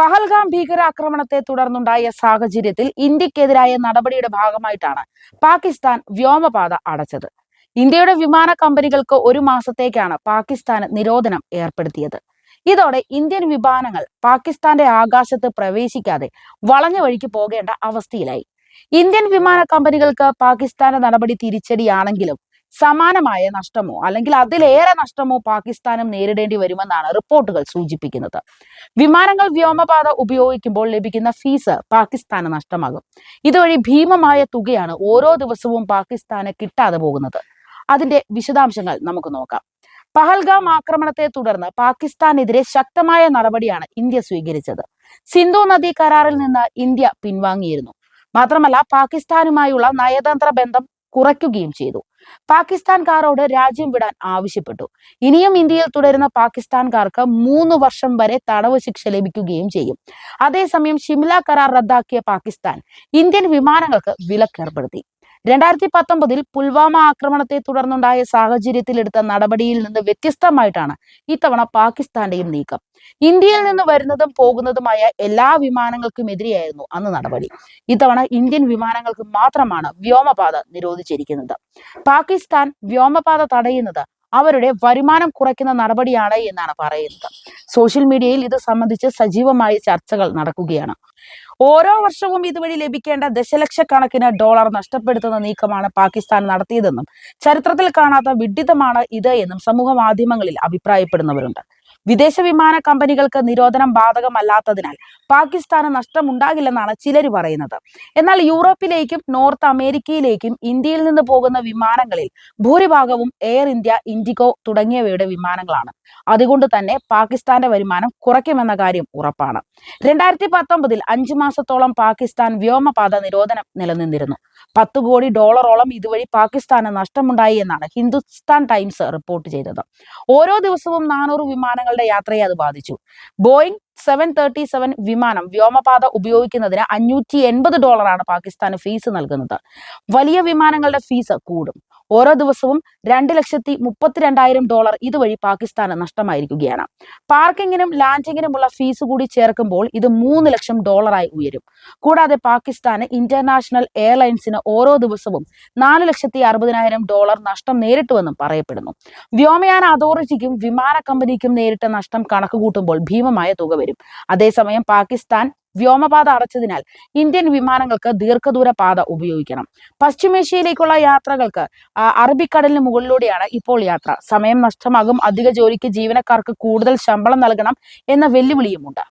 പഹൽഗാം ഭീകരാക്രമണത്തെ തുടർന്നുണ്ടായ സാഹചര്യത്തിൽ ഇന്ത്യക്കെതിരായ നടപടിയുടെ ഭാഗമായിട്ടാണ് പാകിസ്ഥാൻ വ്യോമപാത അടച്ചത്. ഇന്ത്യയുടെ വിമാന കമ്പനികൾക്ക് ഒരു മാസത്തേക്കാണ് പാകിസ്ഥാന് നിരോധനം ഏർപ്പെടുത്തിയത്. ഇതോടെ ഇന്ത്യൻ വിമാനങ്ങൾ പാകിസ്ഥാന്റെ ആകാശത്ത് പ്രവേശിക്കാതെ വളഞ്ഞ വഴിക്ക് പോകേണ്ട അവസ്ഥയിലായി. ഇന്ത്യൻ വിമാന കമ്പനികൾക്ക് പാകിസ്ഥാന്റെ നടപടി തിരിച്ചടിയാണെങ്കിലും സമാനമായ നഷ്ടമോ അല്ലെങ്കിൽ അതിലേറെ നഷ്ടമോ പാകിസ്ഥാനും നേരിടേണ്ടി വരുമെന്നാണ് റിപ്പോർട്ടുകൾ സൂചിപ്പിക്കുന്നത്. വിമാനങ്ങൾ വ്യോമപാത ഉപയോഗിക്കുമ്പോൾ ലഭിക്കുന്ന ഫീസ് പാകിസ്ഥാന് നഷ്ടമാകും. ഇതുവഴി ഭീമമായ തുകയാണ് ഓരോ ദിവസവും പാകിസ്ഥാന് കിട്ടാതെ പോകുന്നത്. അതിന്റെ വിശദാംശങ്ങൾ നമുക്ക് നോക്കാം. പഹൽഗാം ആക്രമണത്തെ തുടർന്ന് പാകിസ്ഥാനെതിരെ ശക്തമായ നടപടിയാണ് ഇന്ത്യ സ്വീകരിച്ചത്. സിന്ധു നദി കരാറിൽ നിന്ന് ഇന്ത്യ പിൻവാങ്ങിയിരുന്നു. മാത്രമല്ല പാകിസ്ഥാനുമായുള്ള നയതന്ത്ര ബന്ധം കുറയ്ക്കുകയും ചെയ്തു. പാകിസ്ഥാൻകാരോട് രാജ്യം വിടാൻ ആവശ്യപ്പെട്ടു. ഇനിയും ഇന്ത്യയിൽ തുടരുന്ന പാകിസ്ഥാൻകാർക്ക് മൂന്ന് വർഷം വരെ തടവ് ശിക്ഷ ലഭിക്കുകയും ചെയ്യും. അതേസമയം ഷിംല കരാർ റദ്ദാക്കിയ പാകിസ്ഥാൻ ഇന്ത്യൻ വിമാനങ്ങൾക്ക് വിലക്കേർപ്പെടുത്തി. രണ്ടായിരത്തി പത്തൊമ്പതിൽ പുൽവാമ ആക്രമണത്തെ തുടർന്നുണ്ടായ സാഹചര്യത്തിൽ എടുത്ത നടപടിയിൽ നിന്ന് വ്യത്യസ്തമായിട്ടാണ് ഇത്തവണ പാകിസ്ഥാന്റെയും നീക്കം. ഇന്ത്യയിൽ നിന്ന് വരുന്നതും പോകുന്നതുമായ എല്ലാ വിമാനങ്ങൾക്കും എതിരെയായിരുന്നു അന്ന് നടപടി. ഇത്തവണ ഇന്ത്യൻ വിമാനങ്ങൾക്ക് മാത്രമാണ് വ്യോമപാത നിരോധിച്ചിരിക്കുന്നത്. പാകിസ്ഥാൻ വ്യോമപാത തടയുന്നത് അവരുടെ വരുമാനം കുറയ്ക്കുന്ന നടപടിയാണ് എന്നാണ് പറയുന്നത്. സോഷ്യൽ മീഡിയയിൽ ഇത് സംബന്ധിച്ച് സജീവമായ ചർച്ചകൾ നടക്കുകയാണ്. ഓരോ വർഷവും ഇതുവഴി ലഭിക്കേണ്ട ദശലക്ഷക്കണക്കിന് ഡോളർ നഷ്ടപ്പെടുത്തുന്ന നീക്കമാണ് പാകിസ്ഥാൻ നടത്തിയതെന്നും ചരിത്രത്തിൽ കാണാത്ത വിഡിതമാണ് ഇത് എന്നും സമൂഹ മാധ്യമങ്ങളിൽ അഭിപ്രായപ്പെടുന്നവരുണ്ട്. വിദേശ വിമാന കമ്പനികൾക്ക് നിരോധനം ബാധകമല്ലാത്തതിനാൽ പാകിസ്ഥാന് നഷ്ടമുണ്ടാകില്ലെന്നാണ് ചിലർ പറയുന്നത്. എന്നാൽ യൂറോപ്പിലേക്കും നോർത്ത് അമേരിക്കയിലേക്കും ഇന്ത്യയിൽ നിന്ന് പോകുന്ന വിമാനങ്ങളിൽ ഭൂരിഭാഗവും എയർ ഇന്ത്യ ഇൻഡിഗോ തുടങ്ങിയവയുടെ വിമാനങ്ങളാണ്. അതുകൊണ്ട് തന്നെ പാകിസ്ഥാന്റെ വരുമാനം കുറയ്ക്കുമെന്ന കാര്യം ഉറപ്പാണ്. രണ്ടായിരത്തി പത്തൊമ്പതിൽ അഞ്ചു മാസത്തോളം പാകിസ്ഥാൻ വ്യോമപാത നിരോധനം നിലനിന്നിരുന്നു. പത്ത് കോടി ഡോളറോളം ഇതുവഴി പാകിസ്ഥാന് നഷ്ടമുണ്ടായി എന്നാണ് ഹിന്ദുസ്ഥാൻ ടൈംസ് റിപ്പോർട്ട് ചെയ്തത്. ഓരോ ദിവസവും നാനൂറ് വിമാനങ്ങളുടെ യാത്രയെ അത് ബാധിച്ചു. ബോയിങ് സെവൻ തേർട്ടി സെവൻ വിമാനം വ്യോമപാത ഉപയോഗിക്കുന്നതിന് അഞ്ഞൂറ്റി എൺപത് ഡോളറാണ് പാകിസ്ഥാന് ഫീസ് നൽകുന്നത്. വലിയ വിമാനങ്ങളുടെ ഫീസ് കൂടും. ഓരോ ദിവസവും രണ്ട് ലക്ഷത്തി മുപ്പത്തിരണ്ടായിരം ഡോളർ ഇതുവഴി പാകിസ്ഥാന് നഷ്ടമായിരിക്കുകയാണ്. പാർക്കിങ്ങിനും ലാൻഡിങ്ങിനുമുള്ള ഫീസ് കൂടി ചേർക്കുമ്പോൾ ഇത് മൂന്ന് ലക്ഷം ഡോളറായി ഉയരും. കൂടാതെ പാകിസ്ഥാന് ഇന്റർനാഷണൽ എയർലൈൻസിന് ഓരോ ദിവസവും നാല് ലക്ഷത്തി അറുപതിനായിരം ഡോളർ നഷ്ടം നേരിട്ടുവെന്നും പറയപ്പെടുന്നു. വ്യോമയാന അതോറിറ്റിക്കും വിമാന കമ്പനിക്കും നേരിട്ട നഷ്ടം കണക്കുകൂട്ടുമ്പോൾ ഭീമമായ തുക വരും. അതേസമയം പാകിസ്ഥാൻ വ്യോമപാത അടച്ചതിനാൽ ഇന്ത്യൻ വിമാനങ്ങൾക്ക് ദീർഘദൂര പാത ഉപയോഗിക്കണം. പശ്ചിമേഷ്യയിലേക്കുള്ള യാത്രകൾക്ക് അറബിക്കടലിന് മുകളിലൂടെയാണ് ഇപ്പോൾ യാത്ര. സമയം നഷ്ടമാകും അധിക ജോലിക്ക് ജീവനക്കാർക്ക് കൂടുതൽ ശമ്പളം നൽകണം എന്ന വെല്ലുവിളിയുമുണ്ട്.